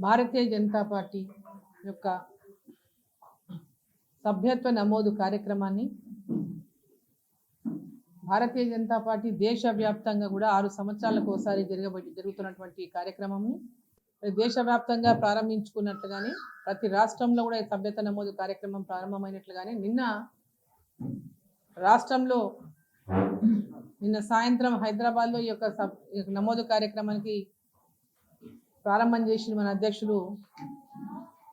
భారతీయ Janata party యొక్క సభ్యత్వ నమోదు కార్యక్రమాన్ని భారతీయ జనతా పార్టీ దేశవ్యాప్తంగా కూడా ఆరు సంవత్సరాలకు ఒకసారి జరగబడి జరుగుతున్నటువంటి కార్యక్రమం కార్యక్రమంని దేశవ్యాప్తంగా ప్రారంభించుకున్నట్లుగానే ప్రతి రాష్ట్రంలో కూడా ఈ సభ్యత నమోదు కార్యక్రమం ప్రారంభమైనట్లుగానే నిన్న రాష్ట్రంలో నిన్న సాయంత్రం హైదరాబాద్లో ఈ యొక్క సబ్ ఈ యొక్క నమోదు కార్యక్రమానికి ప్రారంభం చేసిన మన అధ్యక్షులు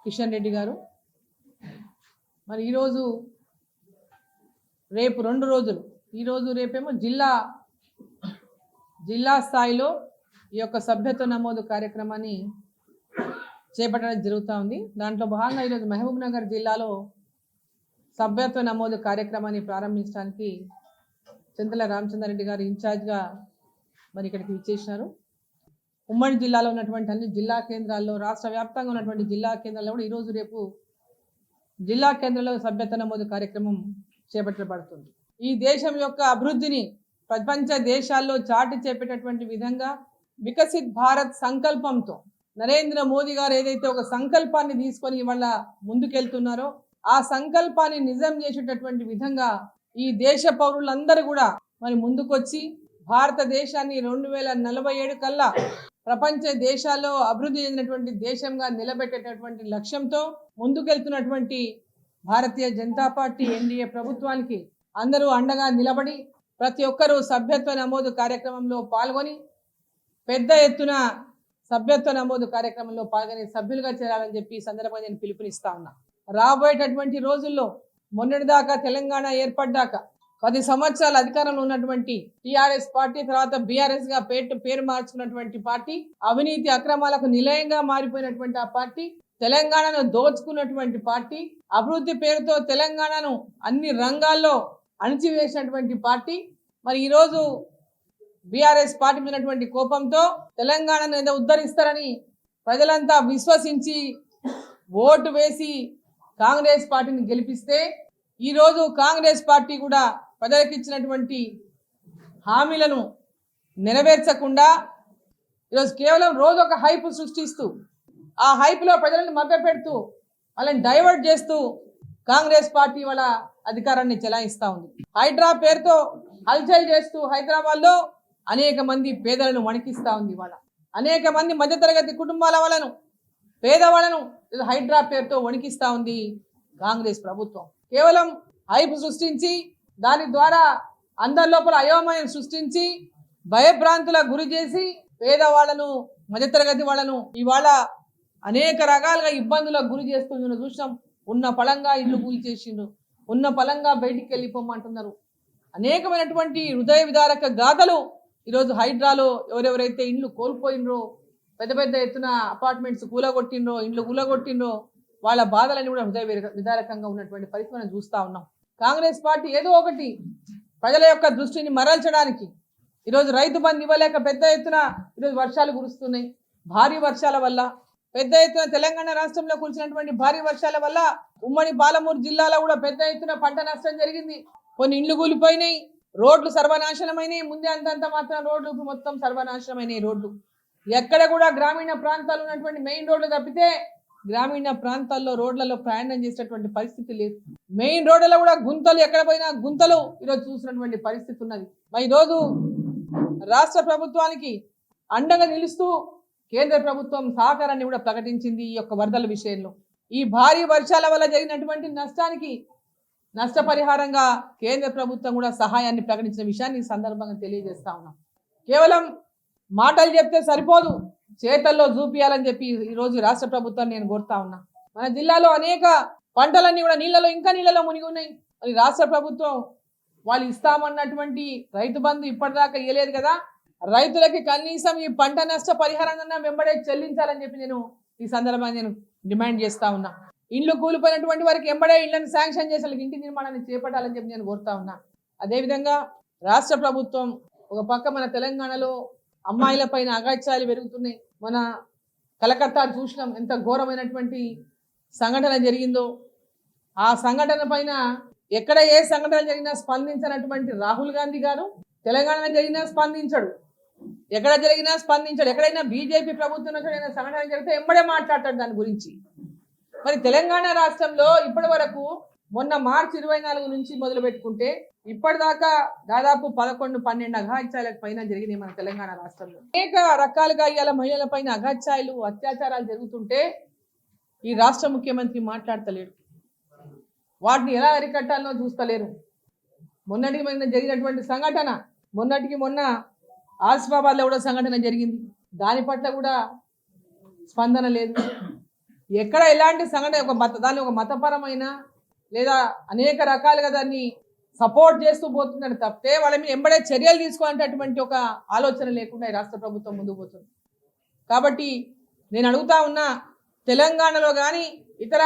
కిషన్ రెడ్డి గారు. మరి ఈరోజు రేపు రెండు రోజులు ఈరోజు రేపేమో జిల్లా జిల్లా స్థాయిలో ఈ యొక్క సభ్యత్వ నమోదు కార్యక్రమాన్ని చేపట్టడం జరుగుతూ ఉంది. దాంట్లో భాగంగా ఈరోజు మహబూబ్ నగర్ జిల్లాలో సభ్యత్వ నమోదు కార్యక్రమాన్ని ప్రారంభించడానికి చింతల రామచంద్రారెడ్డి గారు ఇన్ఛార్జ్గా మరి ఇక్కడికి విచ్చేసినారు. ఉమ్మడి జిల్లాలో ఉన్నటువంటి అన్ని జిల్లా కేంద్రాల్లో రాష్ట్ర వ్యాప్తంగా ఉన్నటువంటి జిల్లా కేంద్రాల్లో కూడా ఈరోజు రేపు జిల్లా కేంద్రంలో సభ్యత నమోదు కార్యక్రమం చేపట్టబడుతుంది. ఈ దేశం యొక్క అభివృద్ధిని ప్రపంచ దేశాల్లో చాటి చెప్పేటటువంటి విధంగా వికసిత్ భారత్ సంకల్పంతో నరేంద్ర మోదీ గారు ఏదైతే ఒక సంకల్పాన్ని తీసుకొని ఇవాళ ముందుకెళ్తున్నారో ఆ సంకల్పాన్ని నిజం చేసేటటువంటి విధంగా ఈ దేశ పౌరులందరూ కూడా మరి ముందుకొచ్చి భారతదేశాన్ని రెండు వేల నలభై ఏడు కల్లా ప్రపంచ దేశాల్లో అభివృద్ధి చెందినటువంటి దేశంగా నిలబెట్టేటటువంటి లక్ష్యంతో ముందుకెళ్తున్నటువంటి భారతీయ జనతా పార్టీ ఎన్డీఏ ప్రభుత్వానికి అందరూ అండగా నిలబడి ప్రతి ఒక్కరూ సభ్యత్వ నమోదు కార్యక్రమంలో పాల్గొని పెద్ద ఎత్తున సభ్యత్వ నమోదు కార్యక్రమంలో పాల్గొని సభ్యులుగా చేరాలని చెప్పి ఈ సందర్భంగా నేను పిలుపునిస్తా ఉన్నా. రాబోయేటటువంటి రోజుల్లో మొన్నటిదాకా తెలంగాణ ఏర్పడ్డాక పది సంవత్సరాల అధికారంలో ఉన్నటువంటి టిఆర్ఎస్ పార్టీ తర్వాత బీఆర్ఎస్గా పేరు పేరు మార్చుకున్నటువంటి పార్టీ అవినీతి అక్రమాలకు నిలయంగా మారిపోయినటువంటి ఆ పార్టీ తెలంగాణను దోచుకున్నటువంటి పార్టీ అభివృద్ధి పేరుతో తెలంగాణను అన్ని రంగాల్లో అణిచివేసినటువంటి పార్టీ. మరి ఈరోజు బీఆర్ఎస్ పార్టీ మీదటువంటి ఉన్నటువంటి కోపంతో తెలంగాణను ఏదో ఉద్ధరిస్తారని ప్రజలంతా విశ్వసించి ఓటు వేసి కాంగ్రెస్ పార్టీని గెలిపిస్తే ఈరోజు కాంగ్రెస్ పార్టీ కూడా ప్రజలకు ఇచ్చినటువంటి హామీలను నెరవేర్చకుండా ఈరోజు కేవలం రోజు ఒక హైప్ సృష్టిస్తూ ఆ హైప్లో ప్రజలను మభ్యపెడుతూ వాళ్ళని డైవర్ట్ చేస్తూ కాంగ్రెస్ పార్టీ వాళ్ళ అధికారాన్ని చెలాయిస్తూ ఉంది. హైడ్రా పేరుతో హల్చల్ చేస్తూ హైదరాబాద్లో అనేక మంది పేదలను వణికిస్తూ ఉంది వాళ్ళ అనేక మంది మధ్యతరగతి కుటుంబాల వాళ్ళను పేదవాళ్ళను హైడ్రా పేరుతో వణికిస్తూ ఉంది కాంగ్రెస్ ప్రభుత్వం. కేవలం హైప్ సృష్టించి దాని ద్వారా అందరి లోపల అయోమయం సృష్టించి భయభ్రాంతుల గురి చేసి పేదవాళ్ళను మధ్యతరగతి వాళ్ళను ఇవాళ అనేక రకాలుగా ఇబ్బందులకు గురి చేస్తున్న చూసినాం. ఉన్న పలంగా ఇల్లు కూల్చేసిండ్రు. ఉన్న పలంగా బయటికి వెళ్ళిపోమంటున్నారు. అనేకమైనటువంటి హృదయ విదారక గాథలు ఈరోజు హైడ్రాలో ఎవరెవరైతే ఇండ్లు కోల్పోయినరో పెద్ద పెద్ద ఎత్తున అపార్ట్మెంట్స్ కూలగొట్టిండ్రో ఇండ్లు కూలగొట్టిండ్రో వాళ్ళ బాధలన్నీ కూడా హృదయ విర- విదారకంగా ఉన్నటువంటి పరిస్థితి మనం చూస్తూ ఉన్నాం. కాంగ్రెస్ పార్టీ ఏదో ఒకటి ప్రజల యొక్క దృష్టిని మరల్చడానికి ఈరోజు రైతు బంధు ఇవ్వలేక పెద్ద ఎత్తున ఈరోజు వర్షాలు కురుస్తున్నాయి. భారీ వర్షాల వల్ల పెద్ద ఎత్తున తెలంగాణ రాష్ట్రంలో కురిసినటువంటి భారీ వర్షాల వల్ల ఉమ్మడి పాలమూరు జిల్లాలో కూడా పెద్ద ఎత్తున పంట నష్టం జరిగింది. కొన్ని ఇండ్లు కూలిపోయినాయి రోడ్లు సర్వనాశనమైనాయి. ముందే అంతంత మాత్రం రోడ్లు ఇప్పుడు మొత్తం సర్వనాశనమైనవి రోడ్లు. ఎక్కడ కూడా గ్రామీణ ప్రాంతాలు ఉన్నటువంటి మెయిన్ రోడ్లు తప్పితే గ్రామీణ ప్రాంతాల్లో రోడ్లలో ప్రయాణం చేసేటువంటి పరిస్థితి లేదు. మెయిన్ రోడ్లలో కూడా గుంతలు ఎక్కడ పోయినా గుంతలు ఈరోజు చూసినటువంటి పరిస్థితి ఉన్నది. మరి ఈరోజు రాష్ట్ర ప్రభుత్వానికి అండగా నిలుస్తూ కేంద్ర ప్రభుత్వం సహకారాన్ని కూడా ప్రకటించింది ఈ యొక్క వరదల విషయంలో. ఈ భారీ వర్షాల వల్ల జరిగినటువంటి నష్టానికి నష్టపరిహారంగా కేంద్ర ప్రభుత్వం కూడా సహాయాన్ని ప్రకటించిన విషయాన్ని ఈ సందర్భంగా తెలియజేస్తా ఉన్నాం. కేవలం మాటలు చెప్తే సరిపోదు. చేతల్లో చూపియాలని చెప్పి ఈరోజు రాష్ట్ర ప్రభుత్వాన్ని నేను కోరుతా ఉన్నా. మన జిల్లాలో అనేక పంటలన్నీ కూడా నీళ్ళలో ఇంకా నీళ్ళలో మునిగి ఉన్నాయి. మరి రాష్ట్ర ప్రభుత్వం వాళ్ళు ఇస్తామన్నటువంటి రైతు బంధు ఇప్పటిదాకా ఇవ్వలేదు కదా. రైతులకి కనీసం ఈ పంట నష్ట పరిహారాన్ని వెంబడే చెల్లించాలని చెప్పి నేను ఈ సందర్భంగా నేను డిమాండ్ చేస్తా ఉన్నా. ఇండ్లు కూలిపోయినటువంటి వారికి ఎంబడే ఇళ్ళను శాంక్షన్ చేసే వాళ్ళకి ఇంటి నిర్మాణాన్ని చేపట్టాలని చెప్పి నేను కోరుతా ఉన్నా. అదేవిధంగా రాష్ట్ర ప్రభుత్వం ఒక పక్క మన తెలంగాణలో అమ్మాయిల పైన అగాత్యాలు పెరుగుతున్నాయి. మన కలకత్తా చూసినాం ఎంత ఘోరమైనటువంటి సంఘటన జరిగిందో. ఆ సంఘటన పైన ఎక్కడ ఏ సంఘటన జరిగినా స్పందించినటువంటి రాహుల్ గాంధీ గారు తెలంగాణ జరిగినా స్పందించడు. ఎక్కడ జరిగినా స్పందించాడు. ఎక్కడైనా బీజేపీ ప్రభుత్వం ఏదైనా సంఘటన జరిగితే ఎంబడే మాట్లాడతాడు దాని గురించి. మరి తెలంగాణ రాష్ట్రంలో ఇప్పటి వరకు మొన్న మార్చి ఇరవై నాలుగు నుంచి మొదలు పెట్టుకుంటే ఇప్పటిదాకా దాదాపు పదకొండు పన్నెండు అఘాయిత్యాలకు పైన జరిగినాయి మన తెలంగాణ రాష్ట్రంలో. అనేక రకాలుగా ఇవాళ మహిళల పైన అఘాయిత్యాలు అత్యాచారాలు జరుగుతుంటే ఈ రాష్ట్ర ముఖ్యమంత్రి మాట్లాడతలేడు. వాటిని ఎలా అరికట్టాలనో చూస్తలేరు. మొన్నటికి మొన్న జరిగినటువంటి సంఘటన మొన్నటికి మొన్న ఆసిఫాబాద్లో కూడా సంఘటన జరిగింది. దాని పట్ల కూడా స్పందన లేదు. ఎక్కడ ఎలాంటి సంఘటన ఒక మత దాన్ని ఒక మతపరమైన లేదా అనేక రకాలుగా దాన్ని సపోర్ట్ చేస్తూ పోతుందని తప్పితే వాళ్ళ మీద ఎంబడే చర్యలు తీసుకోవాలంటే ఒక ఆలోచన లేకుండా ఈ రాష్ట్ర ప్రభుత్వం ముందుకు పోతుంది. కాబట్టి నేను అడుగుతా ఉన్నా తెలంగాణలో కానీ ఇతర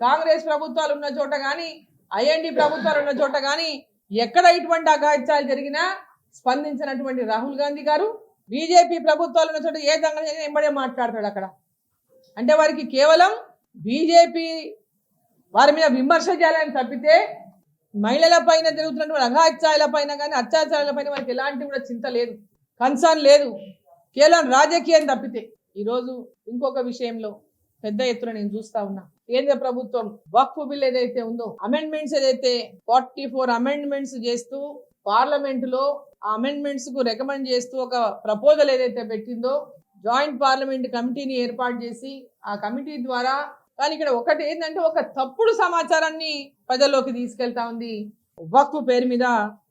కాంగ్రెస్ ప్రభుత్వాలు ఉన్న చోట కానీ ఐఎన్డి ప్రభుత్వాలు ఉన్న చోట కానీ ఎక్కడ ఇటువంటి అఘాయిత్యాలు జరిగినా స్పందించినటువంటి రాహుల్ గాంధీ గారు బీజేపీ ప్రభుత్వాలు ఉన్న చోట ఏ దంగ జరిగినా ఎంబడే మాట్లాడతాడు అక్కడ? అంటే వారికి కేవలం బీజేపీ వారి మీద విమర్శ చేయాలని తప్పితే మహిళల పైన జరుగుతున్నటువంటి అఘాత్యాల పైన కానీ అత్యాచారాల పైన వాళ్ళకి ఎలాంటి కూడా చింత లేదు కన్సర్న్ లేదు. కేవలం రాజకీయం తప్పితే. ఈరోజు ఇంకొక విషయంలో పెద్ద ఎత్తున నేను చూస్తా ఉన్నా. కేంద్ర ప్రభుత్వం వక్ఫ్ బిల్ ఏదైతే ఉందో అమెండ్మెంట్స్ ఏదైతే ఫార్టీ ఫోర్ అమెండ్మెంట్స్ చేస్తూ పార్లమెంట్లో ఆ అమెండ్మెంట్స్కు రికమెండ్ చేస్తూ ఒక ప్రపోజల్ ఏదైతే పెట్టిందో జాయింట్ పార్లమెంట్ కమిటీని ఏర్పాటు చేసి ఆ కమిటీ ద్వారా కానీ ఇక్కడ ఒకటి ఏంటంటే ఒక తప్పుడు సమాచారాన్ని ప్రజల్లోకి తీసుకెళ్తా ఉంది. వక్ఫ్ పేరు మీద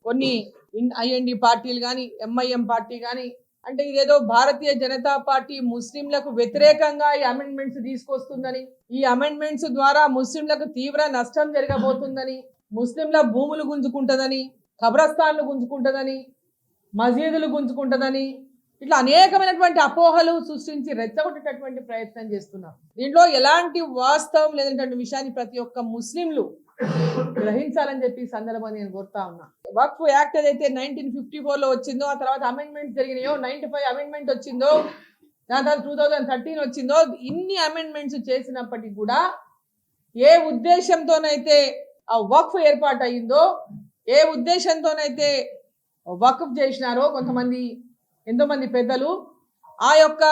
కొన్ని ఐఎన్డి పార్టీలు కానీ ఎంఐఎం పార్టీ కానీ అంటే ఇదేదో భారతీయ జనతా పార్టీ ముస్లింలకు వ్యతిరేకంగా ఈ అమెండ్మెంట్స్ తీసుకొస్తుందని ఈ అమెండ్మెంట్స్ ద్వారా ముస్లింలకు తీవ్ర నష్టం జరగబోతుందని ముస్లింల భూములు గుంజుకుంటుందని కబ్రస్థాన్లు గుంజుకుంటుందని మసీదులు గుంజుకుంటుందని ఇట్లా అనేకమైనటువంటి అపోహలు సృష్టించి రెచ్చగొట్టేటటువంటి ప్రయత్నం చేస్తున్నారు దీంట్లో ఎలాంటి వాస్తవం లేదంటే విషయాన్ని ప్రతి ఒక్క ముస్లింలు గ్రహించాలని చెప్పి సందర్భం సందర్భంగా నేను కోరుతా ఉన్నా. వక్ఫ్ యాక్ట్ ఏదైతే నైన్టీన్ ఫిఫ్టీ లో వచ్చిందో ఆ తర్వాత అమెండ్మెంట్స్ జరిగినాయో నైన్టీ ఫైవ్ అమెండ్మెంట్ వచ్చిందో దాని తర్వాత టూ థౌజండ్ థర్టీన్ వచ్చిందో ఇన్ని అమెండ్మెంట్స్ చేసినప్పటికీ కూడా ఏ ఉద్దేశంతోనైతే ఆ వక్ఫ్ ఏర్పాటు అయిందో ఏ ఉద్దేశంతోనైతే వక్ఫ్ చేసినారో కొంతమంది ఎంతోమంది పెద్దలు ఆ యొక్క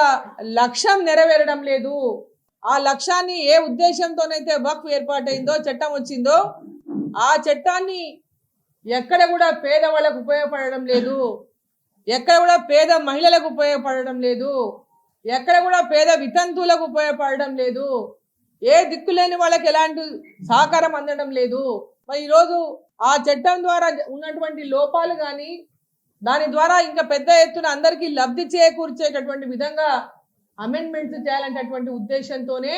లక్ష్యం నెరవేరడం లేదు. ఆ లక్ష్యాన్ని ఏ ఉద్దేశంతోనైతే వక్ఫ్ ఏర్పాటైందో చట్టం వచ్చిందో ఆ చట్టాన్ని ఎక్కడ కూడా పేదవాళ్ళకు ఉపయోగపడడం లేదు. ఎక్కడ కూడా పేద మహిళలకు ఉపయోగపడడం లేదు. ఎక్కడ కూడా పేద వితంతువులకు ఉపయోగపడడం లేదు. ఏ దిక్కు లేని వాళ్ళకి ఎలాంటి సహకారం అందడం లేదు. మరి ఈరోజు ఆ చట్టం ద్వారా ఉన్నటువంటి లోపాలు కానీ దాని ద్వారా ఇంకా పెద్ద ఎత్తున అందరికీ లబ్ధి చేకూర్చేటటువంటి విధంగా అమెండ్మెంట్స్ చేయాలనేటటువంటి ఉద్దేశంతోనే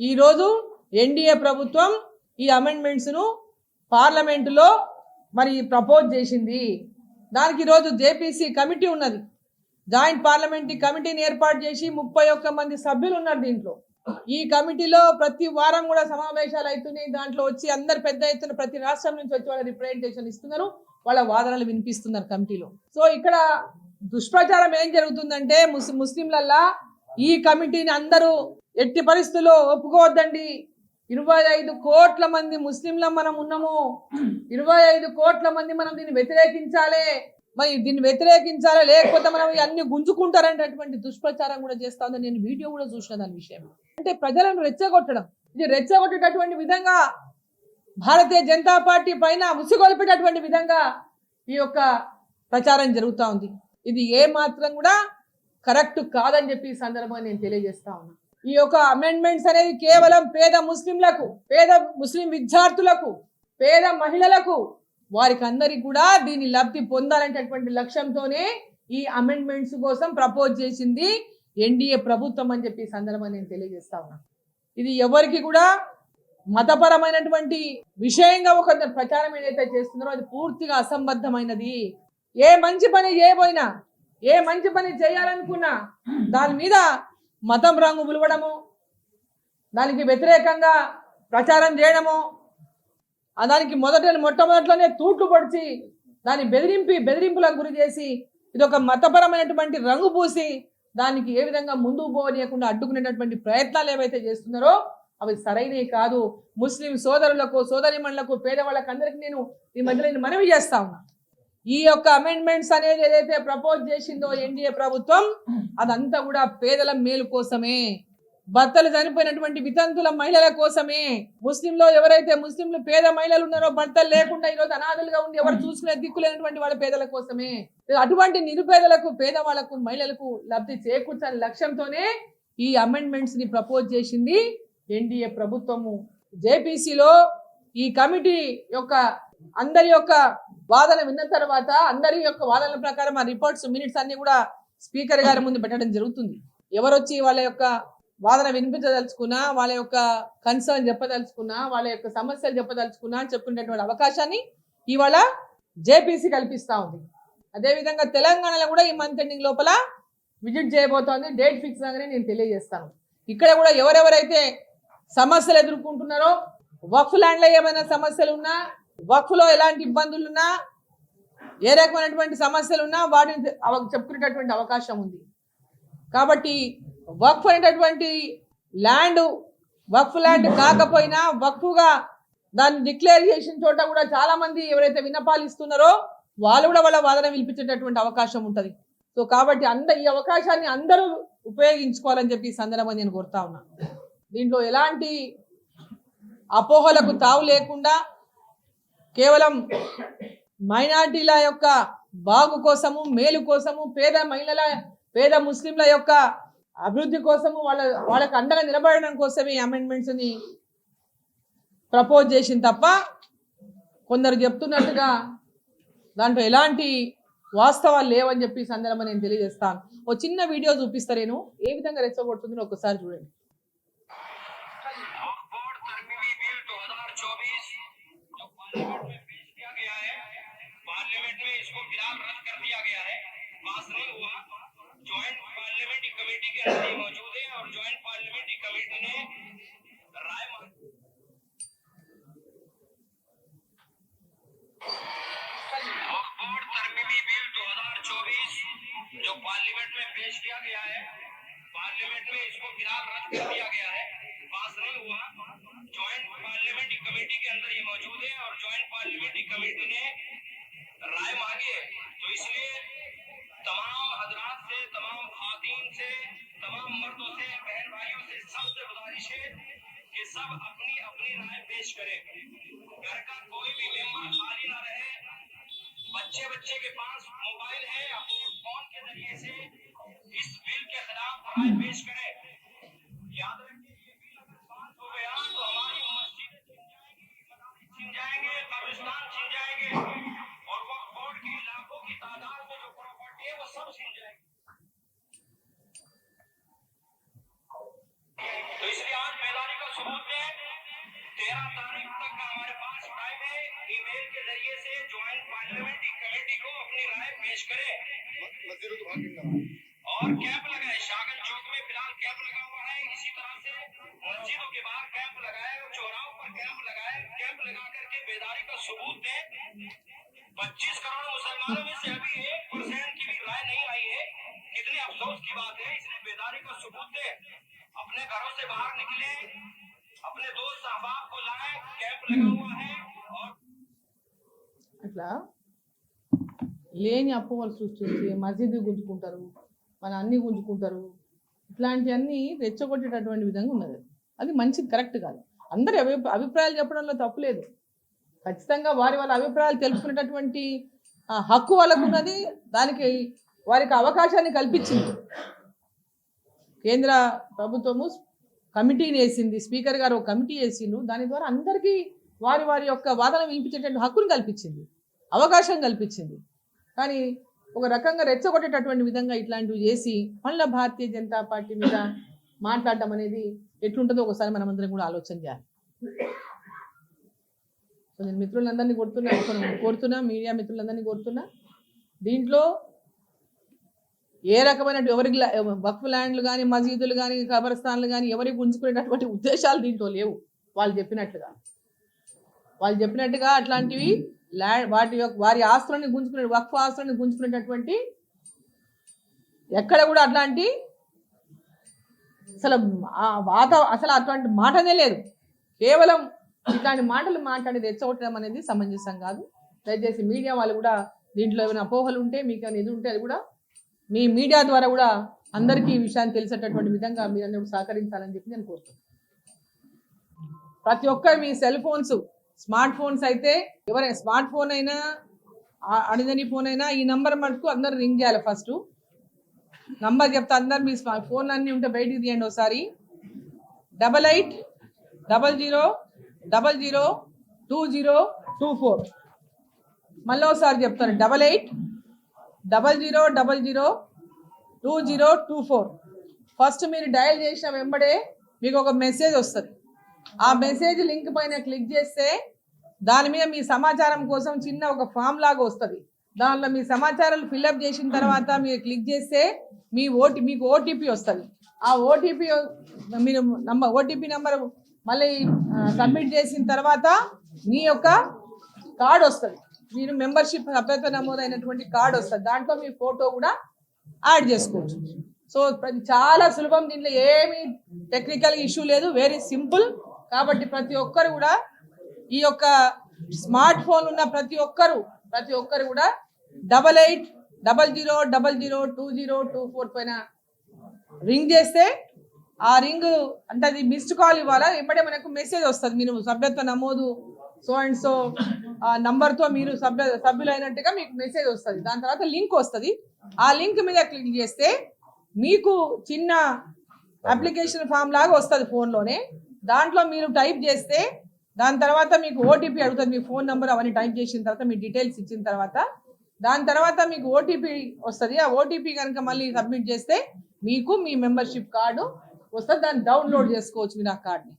ఈరోజు ఎన్డీఏ ప్రభుత్వం ఈ అమెండ్మెంట్స్ను పార్లమెంటులో మరి ప్రపోజ్ చేసింది. దానికి ఈరోజు జేపీసీ కమిటీ ఉన్నది. జాయింట్ పార్లమెంటరీ కమిటీని ఏర్పాటు చేసి ముప్పై ఒక్క మంది సభ్యులు ఉన్నారు దీంట్లో. ఈ కమిటీలో ప్రతి వారం కూడా సమావేశాలు అవుతున్నాయి. దాంట్లో వచ్చి అందరు పెద్ద ఎత్తున ప్రతి రాష్ట్రం నుంచి వచ్చి వాళ్ళ రిప్రజెంటేషన్ ఇస్తున్నారు. వాళ్ళ వాదనలు వినిపిస్తున్నారు కమిటీలో. సో ఇక్కడ దుష్ప్రచారం ఏం జరుగుతుందంటే ముస్ ముస్లింలల్లా ఈ కమిటీని అందరూ ఎట్టి పరిస్థితుల్లో ఒప్పుకోవద్దండి. ఇరవై ఐదు కోట్ల మంది ముస్లింల మనం ఉన్నాము. ఇరవై ఐదు కోట్ల మంది మనం దీన్ని వ్యతిరేకించాలి. మరి దీన్ని వ్యతిరేకించాలి? లేకపోతే మనం అన్ని గుంజుకుంటారనేటటువంటి దుష్ప్రచారం కూడా చేస్తా ఉంది నేను వీడియో కూడా చూసిన దాని విషయం అంటే ప్రజలను రెచ్చగొట్టడం. ఇది రెచ్చగొట్టేటటువంటి విధంగా భారతీయ జనతా పార్టీ పైన ముసుగొలిపేటటువంటి విధంగా ఈ యొక్క ప్రచారం జరుగుతూ ఉంది. ఇది ఏ మాత్రం కూడా కరెక్ట్ కాదని చెప్పి ఈ సందర్భంగా నేను తెలియజేస్తా ఉన్నా. ఈ యొక్క అమెండ్మెంట్స్ అనేది కేవలం పేద ముస్లింలకు పేద ముస్లిం విద్యార్థులకు పేద మహిళలకు వారికి అందరికి కూడా దీని లబ్ధి పొందాలనేటటువంటి లక్ష్యంతోనే ఈ అమెండ్మెంట్స్ కోసం ప్రపోజ్ చేసింది ఎన్డీఏ ప్రభుత్వం అని చెప్పి సందర్భంగా నేను తెలియజేస్తా ఉన్నా. ఇది ఎవరికి కూడా మతపరమైనటువంటి విషయంగా ఒక ప్రచారం ఏదైతే చేస్తున్నారో అది పూర్తిగా అసంబద్ధమైనది. ఏ మంచి పని చేయబోయినా ఏ మంచి పని చేయాలనుకున్నా దాని మీద మతం రంగు పులవడము దానికి వ్యతిరేకంగా ప్రచారం చేయడము దానికి మొదట మొట్టమొదట్లోనే తూట్లు పొడిచి దాన్ని బెదిరింపి బెదిరింపులకు గురి చేసి ఇది ఒక మతపరమైనటువంటి రంగు పూసి దానికి ఏ విధంగా ముందుకు పోనీయకుండా అడ్డుకునేటటువంటి ప్రయత్నాలు ఏవైతే చేస్తున్నారో అవి సరైనవి కాదు. ముస్లిం సోదరులకు సోదరిమణులకు పేదవాళ్ళకి అందరికి నేను ఈ మధ్యలో నేను మనవి చేస్తా ఉన్నా. ఈ యొక్క అమెండ్మెంట్స్ అనేది ఏదైతే ప్రపోజ్ చేసిందో ఎన్డీఏ ప్రభుత్వం అదంతా కూడా పేదల మేలు కోసమే. భర్తలు చనిపోయినటువంటి వితంతుల మహిళల కోసమే. ముస్లింలో ఎవరైతే ముస్లింలు పేద మహిళలు ఉన్నారో భర్తలు లేకుండా ఈరోజు అనాథలుగా ఉండి ఎవరు చూసుకునే దిక్కు లేనటువంటి వాళ్ళ పేదల కోసమే. అటువంటి నిరుపేదలకు పేదవాళ్ళకు మహిళలకు లబ్ధి చేకూర్చాలని లక్ష్యంతోనే ఈ అమెండ్మెంట్స్ని ప్రపోజ్ చేసింది. ఎన్డీఏ ప్రభుత్వము. జేపీసీలో ఈ కమిటీ యొక్క అందరి యొక్క వాదన విన్న తర్వాత అందరి యొక్క వాదనల ప్రకారం ఆ రిపోర్ట్స్ మినిట్స్ అన్ని కూడా స్పీకర్ గారి ముందు పెట్టడం జరుగుతుంది. ఎవరొచ్చి వాళ్ళ యొక్క వాదన వినిపించదలుచుకున్నా వాళ్ళ యొక్క కన్సర్న్ చెప్పదలుచుకున్నా వాళ్ళ యొక్క సమస్యలు చెప్పదలుచుకున్నా చెప్పుకునేటువంటి అవకాశాన్ని ఇవాళ జేపీసీ కల్పిస్తూ ఉంది. అదేవిధంగా తెలంగాణలో కూడా ఈ మంత్ ఎండింగ్ లోపల విజిట్ చేయబోతోంది. డేట్ ఫిక్స్ కాగానే నేను తెలియజేస్తాను. ఇక్కడ కూడా ఎవరెవరైతే సమస్యలు ఎదుర్కొంటున్నారో వక్ఫ్ ల్యాండ్లో ఏమైనా సమస్యలు ఉన్నా వక్ఫ్లో ఎలాంటి ఇబ్బందులు ఉన్నా ఏ రకమైనటువంటి సమస్యలు ఉన్నా వాటిని చెప్పుకునేటటువంటి అవకాశం ఉంది. కాబట్టి వక్ఫ్ అనేటటువంటి ల్యాండ్ వక్ఫ్ ల్యాండ్ కాకపోయినా వక్ఫ్గా దాన్ని డిక్లేర్ చేసిన చోట కూడా చాలామంది ఎవరైతే విన్నపాలు ఇస్తున్నారో వాళ్ళు కూడా వాళ్ళ వాదన వినిపించేటటువంటి అవకాశం ఉంటుంది. సో కాబట్టి అంద ఈ అవకాశాన్ని అందరూ ఉపయోగించుకోవాలని చెప్పి ఈ సందర్భంగా నేను కోరుతా ఉన్నా. దీంట్లో ఎలాంటి అపోహలకు తావు లేకుండా కేవలం మైనార్టీల యొక్క బాగు కోసము మేలు కోసము పేద మహిళల పేద ముస్లింల యొక్క అభివృద్ధి కోసము వాళ్ళ వాళ్ళకు అండగా నిలబడడం కోసమే అమెండ్మెంట్స్ని ప్రపోజ్ చేసింది తప్ప కొందరు చెప్తున్నట్టుగా దాంట్లో ఎలాంటి వాస్తవాలు లేవని చెప్పి సందర్భం సందర్భంగా నేను తెలియజేస్తాను. ఓ చిన్న వీడియో చూపిస్తా నేను ఏ విధంగా రెచ్చగొడుతుందో ఒకసారి చూడండి. पेश किया गया है पार्लियामेंट में इसको फ़िलहाल रद्द कर दिया गया है पास नहीं हुआ ज्वाइंट पार्लियामेंट्री कमेटी के अंदर मौजूद है और ज्वाइंट पार्लियामेंट्री कमेटी ने राय बोर्ड तरमीमी बिल 2024 जो पार्लियामेंट में पेश किया गया है। पार्लियामेंट में इसको फ़िलहाल रद्द कर दिया गया है। पास नहीं हुआ। ज्वाइंट पार्लियामेंट्री कमेटी के अंदर ये मौजूद है और ज्वाइंट पार्लियामेंट्री कमेटी ने राय मांगी है। तो इसलिए तमाम हजरात से, तमाम खातन से, तमाम मर्दों से बहन भाइयों से सबसे गुजारिश है कि सब अपनी अपनी राय पेश करें। घर का कोई भी मेंबर खाली ना रहे। बच्चे बच्चे के पास मोबाइल है, अपने फ़ोन के और कैंप लगाए शागन चौक में फिलहाल कैंप लगा हुआ है इसी तरह से मस्जिदों के बाहर कैंप लगाए और चौराहों पर कैंप लगाए कैंप लगा करके बेदारी का सबूत दें पच्चीस करोड़ मुसलमानों में से अभी एक परसेंट की भी राय नहीं आई है कितने अफसोस की बात है इसलिए बेदारी का सबूत दे अपने घरों से बाहर निकले अपने दोस्त अहबाब को लाए कैंप लगा हुआ है और అట్లా లేని అపోహలు సృష్టించి మసీదు గుంజుకుంటారు మన అన్ని గుంజుకుంటారు. ఇట్లాంటివన్నీ రెచ్చగొట్టేటటువంటి విధంగా ఉన్నది. అది మంచిది కరెక్ట్ కాదు. అందరి అభి అభిప్రాయాలు చెప్పడంలో తప్పులేదు ఖచ్చితంగా వారి వాళ్ళ అభిప్రాయాలు తెలుసుకునేటటువంటి ఆ, హక్కు వాళ్ళకు ఉన్నది. దానికి వారికి అవకాశాన్ని కల్పించింది. కేంద్ర ప్రభుత్వము కమిటీని వేసింది. స్పీకర్ గారు ఒక కమిటీ వేసిండు. దాని ద్వారా అందరికీ వారి వారి యొక్క వాదన వినిపించేటువంటి హక్కును కల్పించింది. అవకాశం కల్పించింది. కానీ ఒక రకంగా రెచ్చగొట్టేటటువంటి విధంగా ఇట్లాంటివి చేసి మళ్ళీ భారతీయ జనతా పార్టీ మీద మాట్లాడటం అనేది ఎట్లుంటుందో ఒకసారి మనమందరం కూడా ఆలోచన చేయాలి. సో నేను మిత్రులందరినీ కొడుతున్నా కోరుతున్నా మీడియా మిత్రులందరినీ కోరుతున్నా దీంట్లో ఏ రకమైన ఎవరికి వక్ఫ్ ల్యాండ్లు కానీ మసీదులు కానీ కబరస్థాన్లు కానీ ఎవరికి గుంజుకునేటటువంటి ఉద్దేశాలు దీంట్లో లేవు. వాళ్ళు చెప్పినట్లుగా వాళ్ళు చెప్పినట్టుగా అట్లాంటివి ల్యాండ్ వాటి యొక్క వారి ఆస్తులను గుంజుకునే వక్ఫ్ ఆస్తులను గుంజుకునేటటువంటి ఎక్కడ కూడా అట్లాంటి అసలు వాత అసలు అటువంటి మాటనే లేదు. కేవలం ఇట్లాంటి మాటలు మాట్లాడి రెచ్చగొట్టడం అనేది సమంజసం కాదు. దయచేసి మీడియా వాళ్ళు కూడా దీంట్లో ఏమైనా అపోహలు ఉంటే మీకు ఏమైనా ఇది ఉంటే అది కూడా మీ మీడియా ద్వారా కూడా అందరికీ ఈ విషయాన్ని తెలిసేటటువంటి విధంగా మీరందరూ సహకరించాలని చెప్పి నేను కోరుతున్నాను. ప్రతి ఒక్కరు మీ సెల్ ఫోన్స్ స్మార్ట్ ఫోన్స్ అయితే ఎవరైనా స్మార్ట్ ఫోన్ అయినా అడిదని ఫోన్ అయినా ఈ నంబర్ మటుకు అందరూ రింగ్ చేయాలి ఫస్ట్. నంబర్ చెప్తే అందరు మీ స్మార్ట్ ఫోన్ అన్నీ ఉంటే బయటికి తీయండి ఒకసారి. Double eight double zero double zero two zero two four. మళ్ళీ ఒకసారి చెప్తాను double eight double zero double zero two zero two four. First మీరు డయల్ చేసిన వెంబడే మీకు ఒక మెసేజ్ వస్తుంది. ఆ మెసేజ్ లింక్ పైన క్లిక్ చేస్తే దాని మీద మీ సమాచారం కోసం చిన్న ఒక ఫామ్ లాగా వస్తుంది. దానిలో మీ సమాచారాలు ఫిల్అప్ చేసిన తర్వాత మీరు క్లిక్ చేస్తే మీ ఓటీ మీకు ఓటీపీ వస్తుంది. ఆ ఓటీపీ మీరు నంబర్ ఓటీపీ నెంబర్ మళ్ళీ సబ్మిట్ చేసిన తర్వాత మీ యొక్క కార్డ్ వస్తుంది. మీరు మెంబర్షిప్ సభ్యత్వ నమోదైనటువంటి కార్డ్ వస్తుంది. దాంట్లో మీ ఫోటో కూడా యాడ్ చేసుకోవచ్చు. సో ప్రతి చాలా సులభం. దీంట్లో ఏమి టెక్నికల్ ఇష్యూ లేదు. వెరీ సింపుల్ కాబట్టి ప్రతి ఒక్కరు కూడా ఈ యొక్క స్మార్ట్ ఫోన్ ఉన్న ప్రతి ఒక్కరు ప్రతి ఒక్కరు కూడా double eight double zero double zero two zero two four పైన రింగ్ చేస్తే ఆ రింగ్ అంటే అది మిస్డ్ కాల్ ఇవ్వాలా? ఇప్పుడే మనకు మెసేజ్ వస్తుంది. మీరు సభ్యత్వ నమోదు సో అండ్ సో ఆ నంబర్తో మీరు సభ్య సభ్యులైనట్టుగా మీకు మెసేజ్ వస్తుంది. దాని తర్వాత లింక్ వస్తుంది. ఆ లింక్ మీద క్లిక్ చేస్తే మీకు చిన్న అప్లికేషన్ ఫామ్ లాగా వస్తుంది ఫోన్లోనే. దాంట్లో మీరు టైప్ చేస్తే దాని తర్వాత మీకు ఓటీపీ అడుగుతుంది మీ ఫోన్ నెంబర్ అవన్నీ టైప్ చేసిన తర్వాత మీ డీటెయిల్స్ ఇచ్చిన తర్వాత దాని తర్వాత మీకు ఓటీపీ వస్తుంది. ఆ ఓటీపీ కనుక మళ్ళీ సబ్మిట్ చేస్తే మీకు మీ మెంబర్షిప్ కార్డు వస్తుంది. దాన్ని డౌన్లోడ్ చేసుకోవచ్చు మీరు ఆ కార్డ్ని.